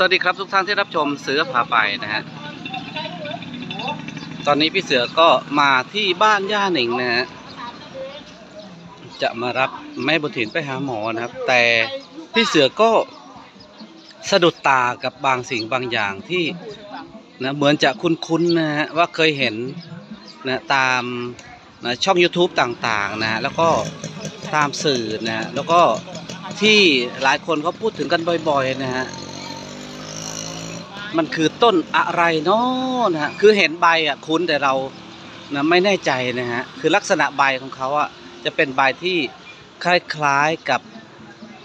สวัสดีครับทุกท่านที่รับชมเสือพาไปนะฮะ ตอนนี้พี่เสือก็มาที่บ้านย่าหนิงนะฮะ จะมารับแม่บุญถินไปหาหมอนะครับ แต่พี่เสือก็สะดุดตากับบางสิ่งบางอย่างที่นะเหมือนจะคุ้นๆนะฮะว่าเคยเห็นนะตามนะช่อง YouTube ต่างๆนะ แล้วก็ตามสื่อนะแล้วก็ที่หลายคนเขาพูดถึงกันบ่อยๆนะฮะ มันคือต้นอะไรเนาะนะฮะคือเห็นใบอะคุ้นแต่เรานะไม่แน่ใจนะฮะคือลักษณะใบของเขาอะจะเป็นใบที่คล้ายๆกับ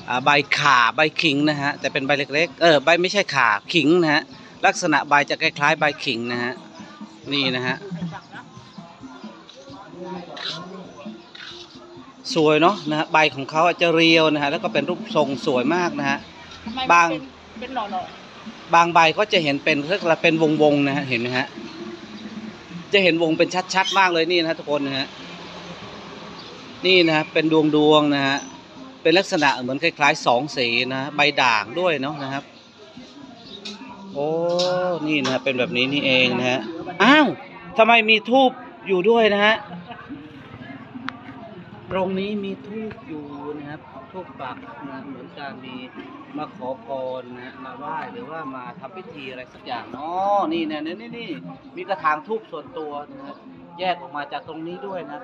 อ่าใบข่าใบขิงนะฮะแต่เป็นใบเล็กๆเออใบไม่ใช่ข่าขิงนะฮะลักษณะใบจะคล้ายๆใบขิงนะฮะนี่นะฮะสวยเนาะนะฮะใบของเขาอาจจะเรียวนะฮะแล้วก็เป็นรูปทรงสวยมากนะฮะบางเป็นหน่อหน่อ บางใบก็จะเห็นเป็นเรียกว่าเป็นวงวงๆนะฮะเห็นไหมฮะจะเห็นวงเป็นชัดๆมากเลยนี่นะทุกคนนะฮะนี่นะฮะเป็นดวงดวงๆนะฮะเป็นลักษณะเหมือนคล้ายๆสองสีนะฮะใบด่างด้วยเนาะนะครับโอ้นี่นะฮะเป็นแบบนี้นี่เองนะฮะอ้าวทำไมมีทูบอยู่ด้วยนะฮะตรงนี้มีทูบอยู่นะครับ ทูบปักนะเหมือนการมีมาขอพรนะมาไหว้หรือว่ามาทำพิธีอะไรสักอย่างเนาะนี่เนี่ยนี่นี่นี่มีกระถางทูบส่วนตัวนะแยกออกมาจากตรงนี้ด้วยนะ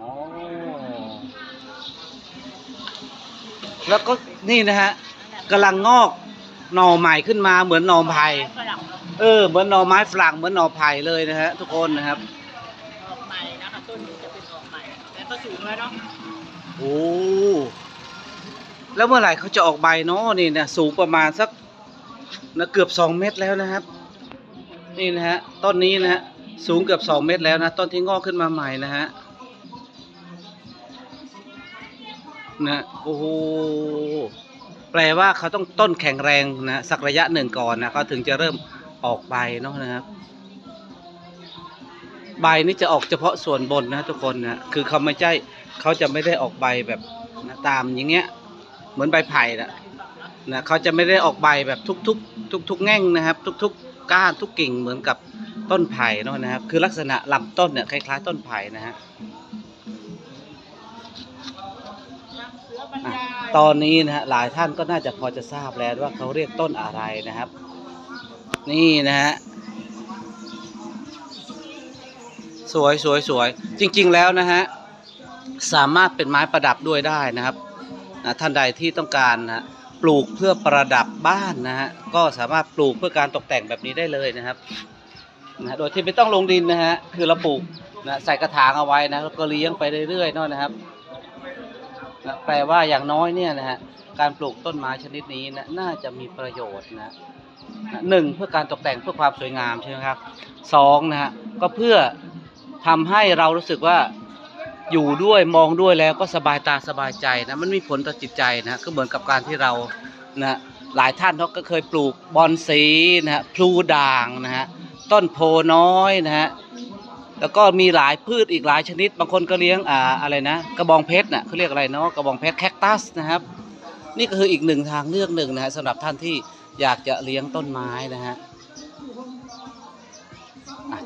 อ๋อแล้วก็นี่นะฮะกำลังงอกหน่อใหม่ขึ้นมาเหมือนหน่อไผ่เออ เหมือนหน่อไม้ฝรั่งเหมือนหน่อไผ่เลยนะฮะทุกคนนะครับออกใหม่นะคะต้นจะเป็นออกใหม่แต่ก็สูงแล้วเนาะโอ้ แล้วเมื่อไหร่เขาจะออกใบเนาะนี่นะสูงประมาณสักนะเกือบสองเมตรแล้วนะครับ นี่นะฮะต้นนี้นะฮะสูงเกือบสองเมตรแล้วนะต้นที่งอกขึ้นมาใหม่นะฮะนะโอ้โหแปลว่าเขาต้องต้นแข็งแรงนะสักระยะหนึ่งก่อนนะเขาถึงจะเริ่มออกใบเนาะนะครับ ใบนี่จะออกเฉพาะส่วนบนนะทุกคนนะคือเขาไม่ใช่เขาจะไม่ได้ออกใบแบบนะตามอย่างเงี้ย เหมือนใบไผ่นะนะเขาจะไม่ได้ออกใบแบบทุกๆทุกๆแง่งนะครับ ทุกๆก้านทุกกิ่งเหมือนกับต้นไผ่เนอะนะครับ คือลักษณะลำต้นเนี่ยคล้ายๆ ต้นไผ่นะฮะตอนนี้นะฮะหลายท่านก็น่าจะพอจะทราบแล้วว่าเขาเรียกต้นอะไรนะครับ นี่นะฮะสวยสวยสวยจริง ๆ แล้วนะฮะสามารถเป็นไม้ประดับด้วยได้นะครับ นะท่านใดที่ต้องการนะปลูกเพื่อประดับบ้านนะฮะก็สามารถปลูกเพื่อการตกแต่งแบบนี้ได้เลยนะครับนะโดยที่ไม่ต้องลงดินนะฮะคือเราปลูกนะใส่กระถางเอาไว้นะแล้วก็เลี้ยงไปเรื่อยๆนาะนะครับนะแปลว่าอย่างน้อยเนี่ยนะฮะการปลูกต้นไม้ชนิดนี้นะน่าจะมีประโยชน์นะนะหนึ่งเพื่อการตกแต่งเพื่อความสวยงามใช่ไหมครับสองนะฮะก็เพื่อทำให้เรารู้สึกว่า อยู่ด้วยมองด้วยแล้วก็สบายตาสบายใจนะมันมีผลต่อจิตใจนะก็เหมือนกับการที่เรานะหลายท่านเขาก็เคยปลูกบอนสีนะฮะพลูด่างนะฮะต้นโพน้อยนะฮะแล้วก็มีหลายพืชอีกหลายชนิด บางคนก็เลี้ยงอ่าอะไรนะกระบองเพชรน่ะเขาเรียกอะไรเนาะกระบองเพชรแคคตัสนะครับ นี่ก็คืออีกหนึ่งทางเลือกหนึ่งนะฮะสำหรับท่านที่อยากจะเลี้ยงต้นไม้นะฮะ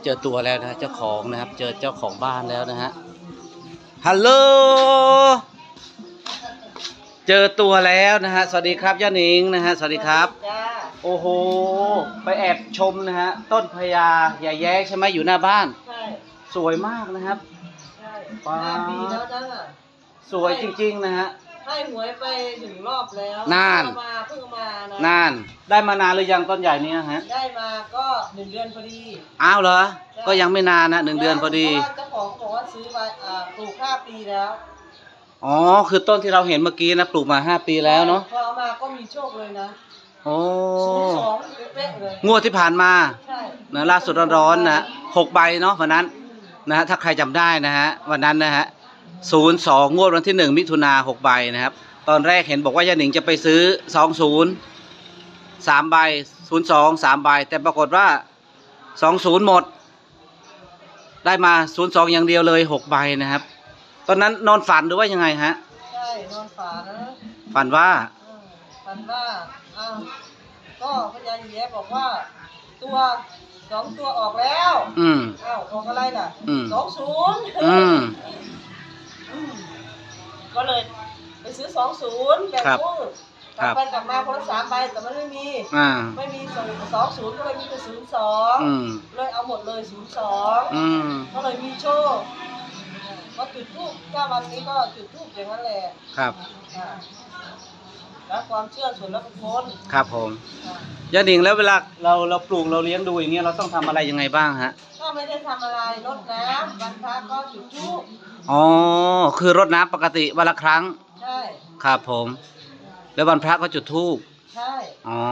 เจอตัวแล้วนะเจ้าของนะครับ เจอเจ้าของบ้านแล้วนะฮะ ฮัลโหล เจอตัวแล้วนะฮะ สวัสดีครับย่านิงนะฮะ สวัสดีครับจ้าโอ้โห ไปแอบชมนะฮะ ต้นพญาอย่าแย้ใช่ไหมอยู่หน้าบ้าน ใช่สวยมากนะครับ ใช่ป๊าห้าปีแล้วจ้าสวยจริงๆนะฮะ ให้หวยไปถึงรอบแล้วนาน เพิ่งมาเพิ่งมานะนาน ได้มานานหรือยังต้นใหญ่เนี้ฮะได้มาก็หนึ่งเดือนพอดีอ้าวเหรอ ก็ยังไม่นานนะหนึ่งเดือนพอดี เพราะว่าเจ้าของบอกว่าซื้อไปอ่าปลูกห้าปีแล้วอ๋อ คือต้นที่เราเห็นเมื่อกี้นะปลูกมาห้าปีแล้วเนาะพอเอามาก็มีโชคเลยนะโอ้ศูนย์สองเป๊ะๆเลยงวดที่ผ่านมาใช่นะล่าสุดร้อนๆนะหกใบเนาะวันนั้นนะฮะถ้าใครจำได้นะฮะวันนั้นนะฮะ ศูนย์สองงวดวันที่หนึ่งมิถุนาหกใบนะครับ ตอนแรกเห็นบอกว่าย่าหนิงจะไปซื้อสองศูนย์สามใบศูนย์สองสามใบ แต่ปรากฏว่าสองศูนย์หมด ได้มาศูนย์สองอย่างเดียวเลยหกใบนะครับ ตอนนั้นนอนฝันหรือว่ายังไงฮะ ใช่นอนฝันฝันว่าอืมฝันว่าอ้าวก็พญาแย้บอกว่า ตัวสองตัวออกแล้วอืม อ้าวออกอะไรน่ะอืม สองศูนย์อืมอืม ก็เลยไปซื้อสองศูนย์แบ่งครับคู่กครัลับบไปกลับมาคนละสามใบแต่มันไม่มี อ่า ไม่มีสองสองศูนย์ก็เลยมีแต่ศูนย์สองอืม เลยเอาหมดเลยศูนย์สองอืม ก็เลยมีโชคก็จุดทูบเก้าวันนี้ก็จุดทูบอย่างนั้นแหละครับ อ่าแล้วความเชื่อส่วนละบุคคลครับผมอ่าย่าหนิงแล้วเวลาเราเราปลูกเราเลี้ยงดูอย่างเงี้ยเราต้องทำอะไรยังไงบ้างฮะ ก็ไม่ได้ทำอะไรรดน้ำวันพระก็จุดทูบอ๋อ คือรดน้ำปกติวันละครั้ง ใช่ครับผม แล้ววันพระก็จุดธูปใช่อ๋อ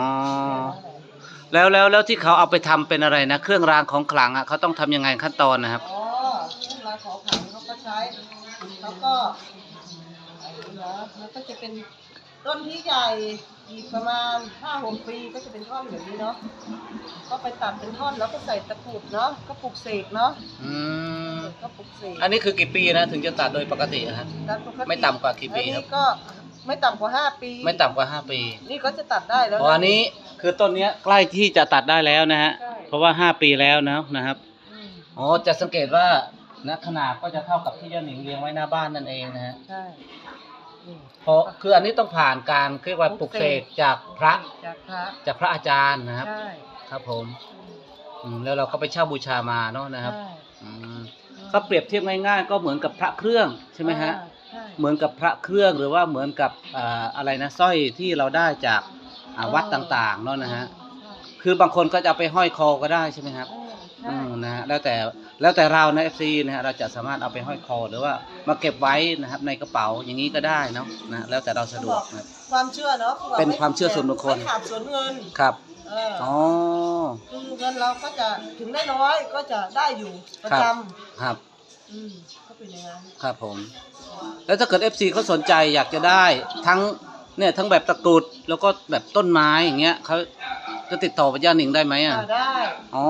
แล้วแล้วแล้วที่เขาเอาไปทำเป็นอะไรนะ เครื่องรางของขลังอะเขาต้องทำยังไงขั้นตอนนะครับ อ๋อเครื่องรางของขลังเขาก็ใช้เขาก็ไอ้นี่นะมันก็จะเป็นต้นที่ใหญ่ อีกประมาณห้าหกปีก็จะเป็นท่อนแบบนี้เนาะก็ไปตัดเป็นท่อนแล้วก็ใส่ตะกรุดเนาะก็ปลูกเสกเนาะอืมก็ปลูกเสกอันนี้คือกี่ปีนะถึงจะตัดโดยปกติอะฮะตัดปกติไม่ต่ำกว่ากี่ปีอันครับ นี้ก็ไม่ต่ำกว่าห้าปี ไม่ต่ำกว่าห้าปีนี่ก็จะตัดได้แล้วอ๋ออันนี้คือต้นเนี้ยใกล้ที่จะตัดได้แล้วนะฮะ ใช่เพราะว่าห้าปีแล้วนะนะครับ อืมอ๋อจะสังเกตว่านะขนาดก็จะเท่ากับที่ย่าหนิงเลี้ยงไว้หน้าบ้านนั่นเองนะฮะ ใช่นี่ เพราะคืออันนี้ต้องผ่านการเรียกว่าปลุกเสกจากพระจากพระจากพระอาจารย์นะครับ ใช่ครับผมอืมแล้วเราก็ไปเช่าบูชามาเนาะนะครับใช่อืมก็เปรียบเทียบง่ายๆ ก็เหมือนกับพระเครื่องใช่ไหมฮะ อ่าใช่เหมือนกับพระเครื่องหรือว่าเหมือนกับอ่าอะไรนะสร้อยที่เราได้จากอ่าวัดต่างๆเนาะนะฮะคือบางคนก็จะเอาไปห้อยคอก็ได้ใช่ไหมครับใช่ อืมนะฮะแล้วแต่ แล้วแต่เราใน FC นะฮะเราจะสามารถเอาไปห้อยคอหรือว่ามาเก็บไว้นะครับในกระเป๋าอย่างนี้ก็ได้เนาะนะแล้วแต่เราสะดวกนะครับความเชื่อเนาะคือเป็นความเชื่อส่วนบุคคล ไม่ขาดส่วนเงินครับเอออ๋อคือเงินเราก็จะถึงได้น้อยก็จะได้อยู่ประครับจครับำอืมก็เป็นอย่างนั้นครับผม แล้วถ้าเกิด FC เขาสนใจอยากจะได้ทั้งเนี่ยทั้งแบบตะกรุดแล้วก็แบบต้นไม้อย่างเงี้ยเขา จะติดต่อไปย่าหนิงได้ไหมอะอ่าได้อ๋อ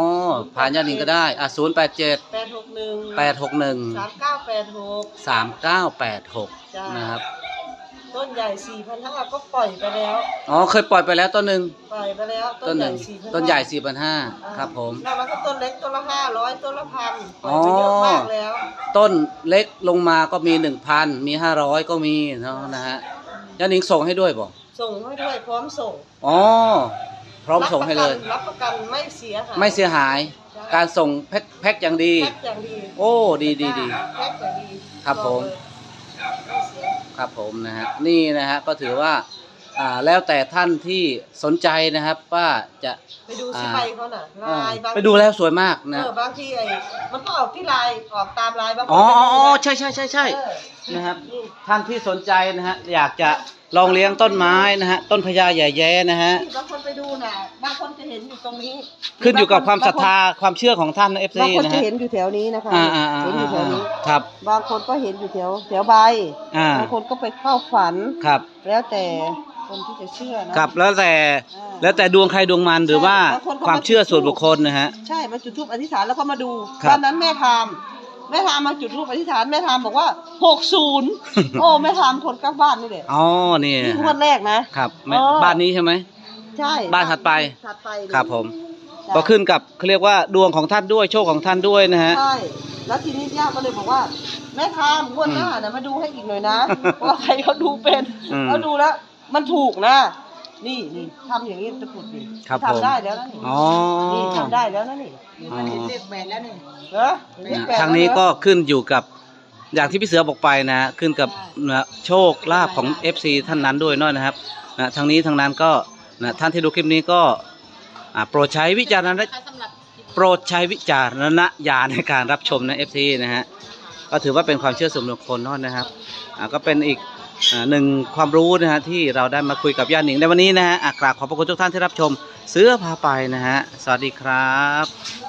ผ่านย่าหนิงก็ได้ อะศูนย์แปดเจ็ดแปดหกหนึ่งแปดหกหนึ่งสามเก้าแปดหกสามเก้าแปดหกจ้านนะครับ ต้นใหญ่สี่พันห้าก็ปล่อยไปแล้ว อ๋อ เคยปล่อยไปแล้วต้นหนึ่งปล่อยไปแล้ว ต้นหนึ่งสี่พันต้นใหญ่สี่พันห้าครับผม แล้วมันก็ต้นเล็กต้นละห้าร้อยต้นละพันปล่อ๋อยอไปเยอะมากแล้ว ต้นเล็กลงมาก็มีหนึ่งพันมีห้าร้อยก็มีเนาะนะฮะย่าหนิงส่งให้ด้วยบอกส่งให้ด้วยพร้อมส่ง อ๋อ พร้อมส่งให้เลย รับประกันไม่เสียหายไม่เสียหาย การส่งแพ็คแพ็คอย่างดี แพ็คอย่างดีโอ้ดีดีดี แพ็คอย่างดีครับผม ไม่เสีย ครับผมนะฮะนี่นะฮะก็ถือว่าอ่าแล้วแต่ท่านที่สนใจนะครับว่าจะ ไปดูสิอ่า ใบเขาน่ะอ่าลายบางไปดูแล้วสวยมากเอนะอบางทีไอ้มันก็ออกที่ลายออกตามลายบางคนอ๋ออ๋ออ๋อก็ใช่ใช่ใช่ใช่เออนะครับนี่ท่านที่สนใจนะฮะอยากจะ ลองเลี้ยงต้นไม้นะฮะ ต้นพญาใหญ่แย้นะฮะ บางคนไปดูน่ะบางคนจะเห็นอยู่ตรงนี้ขึ้นอยู่กับความศรัทธาความเชื่อของท่านนะเอฟบางซีคนนะจะฮะ เห็นอยู่แถวนี้นะคะอ่าอ่าอ่าเห็นอยู่แถวนี้ ครับ บางคนก็เห็นอยู่แถวแถวใบอ่า บางคนก็ไปเข้าฝัน ครับ แล้วแต่คนที่จะเชื่อนะ ครับ แล้วแต่ อ่าแล้วแต่ดวงใครดวงมันหรือว่าบางคนก็ ความเชื่อส่วนบุคคลนะฮะ ใช่มาจุดธูปอธิษฐานแล้วก็มาดูครับวันนั้นแม่ทาม แม่ทามมาจุดธูปอธิษฐานแม่ทามบอกว่าหกศูนย์โอ้แม่ทามคนข้างบ้านนี่แหละอ๋อนี่นี่นะงวฮะดแรกนะ ครับแม่อ๋อบ้านนี้ใช่ไหม ใช่บ้านถัดไป ถัดไปเลยครับผมจ้ะก็ขึ้นกับเขาเรียกว่าดวงของท่านด้วยโชคของท่านด้วยนะฮะ ใช่แล้วทีนี้ย่าก็เลยบอกว่า แม่ทามงวดหน้านะมาดูให้อีกหน่อยนะเพราะว่าใครเขาดูเป็นอืม เขาดูแล้ว มันถูกนะ นี่นี่ทำอย่างนี้ตะกรุดนี่ครับผม ทำได้แล้วนะนี่อ๋อ นี่ทำได้แล้วนะนี่อ๋อเรียกแบนแล้วนี่เหรอเรียกแบทางนี้ก็ขึ้นอยู่กับอย่างที่พี่เสือบอกไปนะฮะขึ้นกับนะโชคลาภของ FC ท่านนั้นด้วยเนาะนะครับนะทางนี้ทางนั้นก็นะท่านที่ดูคลิปนี้ก็อ่าโปรดใช้วิจารณค่ะสำหรับคลิปโปรดใช้วิจารณญาณในการรับชมนะ FC นะฮะก็ถือว่าเป็นความเชื่อส่วนบุคคลเนาะนะครับอ่าก็เป็นอีกอ่า หนึ่งความรู้นะฮะที่เราได้มาคุยกับย่าหนิงในวันนี้นะฮะอะกราบขอบพระคุณทุกท่านที่รับชมเสื้อพาไปนะฮะสวัสดีครับ